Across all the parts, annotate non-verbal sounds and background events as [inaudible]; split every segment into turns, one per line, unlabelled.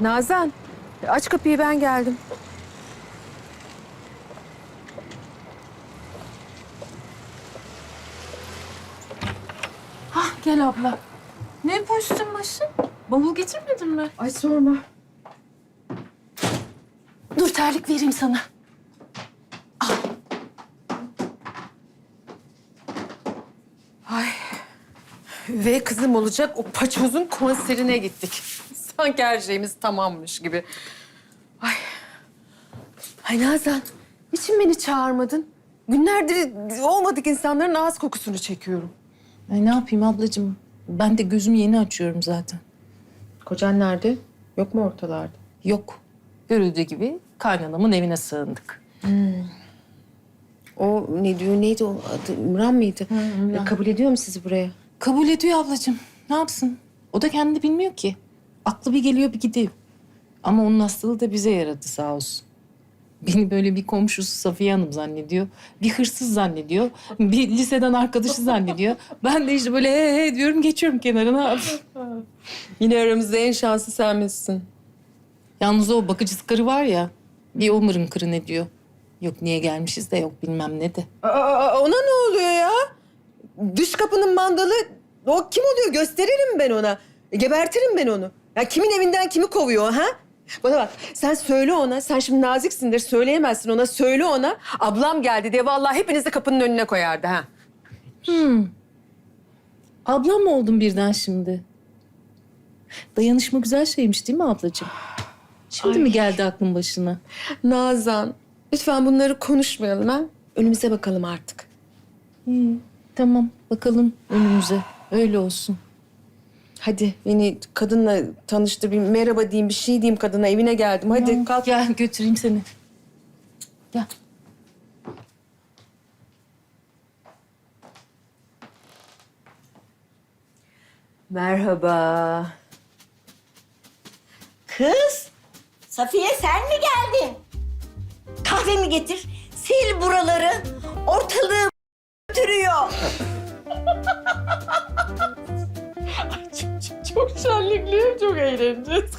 Nazan, aç kapıyı ben geldim.
Hah gel abla. Ne bu üstün başın? Bavul getirmedin mi?
Ay sorma.
Dur terlik vereyim sana.
Ve kızım olacak o paçozun konserine gittik. Sanki her şeyimiz tamammış gibi. Ay. Ay Nazan, niçin beni çağırmadın? Günlerdir olmadık insanların ağız kokusunu çekiyorum.
Ay ne yapayım ablacığım? Ben de gözümü yeni açıyorum zaten.
Kocan nerede? Yok mu ortalarda?
Yok. Görüldüğü gibi kaynanamın evine sığındık.
O ne diyor, neydi o adı? Ümran mıydı?
Ümran.
E, kabul ediyor mu sizi buraya?
Kabul ediyor ablacığım. Ne yapsın? O da kendi bilmiyor ki. Aklı bir geliyor bir gidiyor. Ama onun hastalığı da bize yaradı sağ olsun. Beni böyle bir komşusu Safiye Hanım zannediyor. Bir hırsız zannediyor. Bir liseden arkadaşı zannediyor. Ben de işte böyle he he diyorum geçiyorum kenarına. [laughs]
Yine aramızda en şanslı sen misin?
Yalnız o bakıcısı karı var ya. Bir o mırın kırın ediyor. Yok niye gelmişiz de yok bilmem ne de.
Aa, ona ne oluyor ya? Dış kapının mandalı o kim oluyor gösteririm ben ona. Gebertirim ben onu. Ya kimin evinden kimi kovuyor ha? Bana bak sen söyle ona. Sen şimdi naziksindir söyleyemezsin ona. Söyle ona. Ablam geldi diye vallahi hepinizi kapının önüne koyardı ha.
Ablam mı oldun birden şimdi? Dayanışma güzel şeymiş değil mi ablacığım? Şimdi mi geldi aklın başına?
Nazan lütfen bunları konuşmayalım ha. Önümüze bakalım artık.
İyi, tamam bakalım önümüze. Öyle olsun.
Hadi beni kadınla tanıştır. Bir merhaba diyeyim, bir şey diyeyim kadına. Evine geldim. Hadi kalk.
Gel götüreyim seni. Gel.
Merhaba.
Kız, Safiye sen mi geldin? Kahvemi getir, sil buraları. Ortalığı [laughs] götürüyor. [laughs]
Çok şenlikliyim, çok eğleneceğiz. [laughs]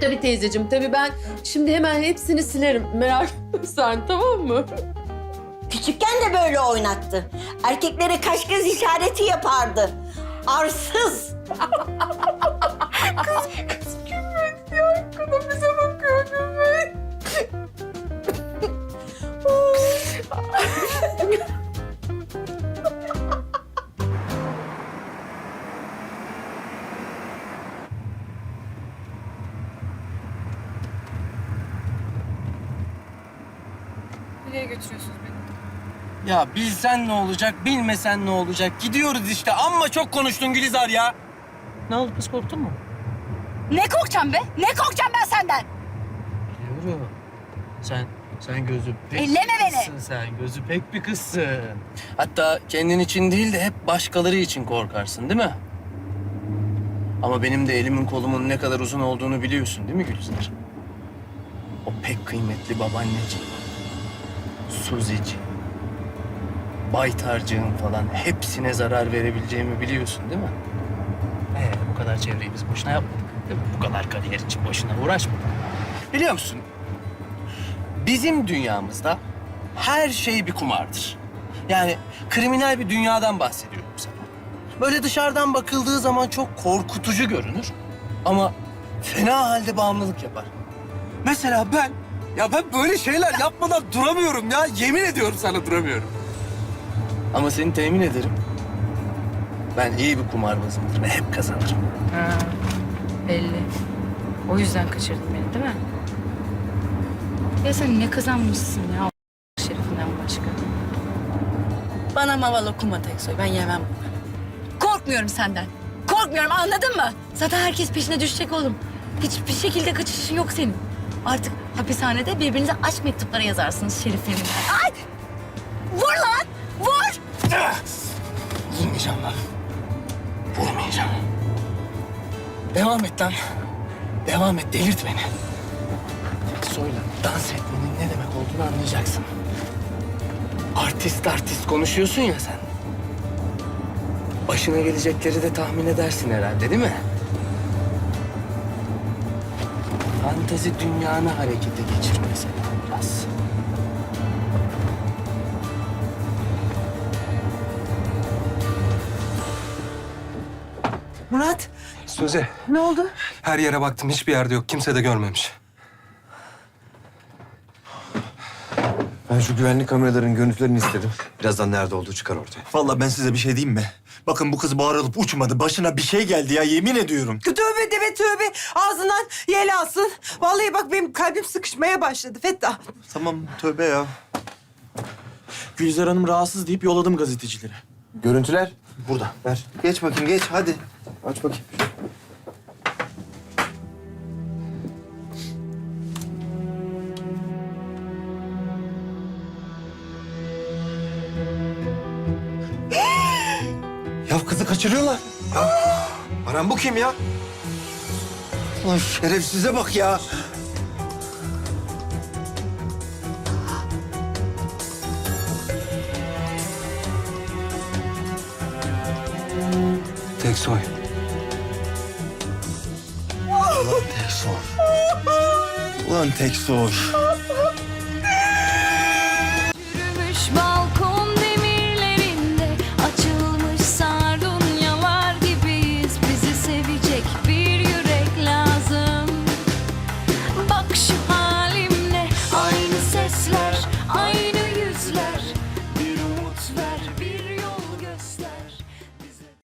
tabii teyzeciğim, tabii ben şimdi hemen hepsini silerim. Merak etme sen, tamam mı?
Küçükken de böyle oynattı. Erkeklere kaş göz işareti yapardı. Arsız. [laughs]
Nereye götürüyorsunuz beni?
Ya bilsen ne olacak, bilmesen ne olacak? Gidiyoruz işte. Amma çok konuştun Gülizar ya. Ne oldu kız korktun mu?
Ne korkacağım be? Ne korkacağım ben senden?
Biliyorum. Sen, sen gözü pek
Elleme beni.
kızsın sen. Gözü pek bir kızsın. Hatta kendin için değil de hep başkaları için korkarsın değil mi? Ama benim de elimin kolumun ne kadar uzun olduğunu biliyorsun değil mi Gülizar? O pek kıymetli babaanneciğim, Suzici, Baytarcığım falan hepsine zarar verebileceğimi biliyorsun değil mi? Ee, bu kadar çevreyi biz boşuna yapmadık değil mi? Bu kadar kariyer için boşuna uğraşmadık. Biliyor musun? Bizim dünyamızda her şey bir kumardır. Yani kriminal bir dünyadan bahsediyorum sana. Böyle dışarıdan bakıldığı zaman çok korkutucu görünür. Ama fena halde bağımlılık yapar. Mesela ben, ya ben böyle şeyler yapmadan duramıyorum ya. Yemin ediyorum sana duramıyorum. Ama seni temin ederim. Ben iyi bir kumarbazımdır ve hep kazanırım.
Ha, belli. O yüzden kaçırdın beni değil mi? Ya sen ne kazanmışsın ya şerifinden başka? Bana maval okuma Teksoy. Ben yemem bunları. Korkmuyorum senden. Korkmuyorum anladın mı? Zaten herkes peşine düşecek oğlum. Hiçbir şekilde kaçışın yok senin. Artık hapishanede birbirinize aşk mektupları yazarsınız şeriflerimle. Ay! Vur lan! Vur!
Vurmayacağım lan. Vurmayacağım. Devam et lan. Devam et, delirt beni. Soyla dans etmenin ne demek olduğunu anlayacaksın. Artist artist konuşuyorsun ya sen. Başına gelecekleri de tahmin edersin herhalde değil mi? Fantezi dünyanı harekete geçir mesela biraz.
Murat
Suzi,
ne oldu?
her yere baktım. Hiçbir yerde yok. Kimse de görmemiş.
Ben şu güvenlik kameralarının görüntülerini istedim. Birazdan nerede olduğu çıkar ortaya.
Vallahi ben size bir şey diyeyim mi? Bakın bu kız bağırılıp uçmadı. Başına bir şey geldi ya yemin ediyorum.
Tövbe deme tövbe. Ağzından yel alsın. Vallahi bak benim kalbim sıkışmaya başladı Fettah.
Tamam tövbe ya. Gülizar Hanım rahatsız deyip yolladım gazetecilere.
Görüntüler?
Burada.
Ver. Geç bakayım geç hadi. Aç bakayım.
Ya kaçırıyorlar.
Aram bu kim ya?
Ulan şerefsize bak ya.
Teksoy.
Ulan tek sor. Ulan tek sor.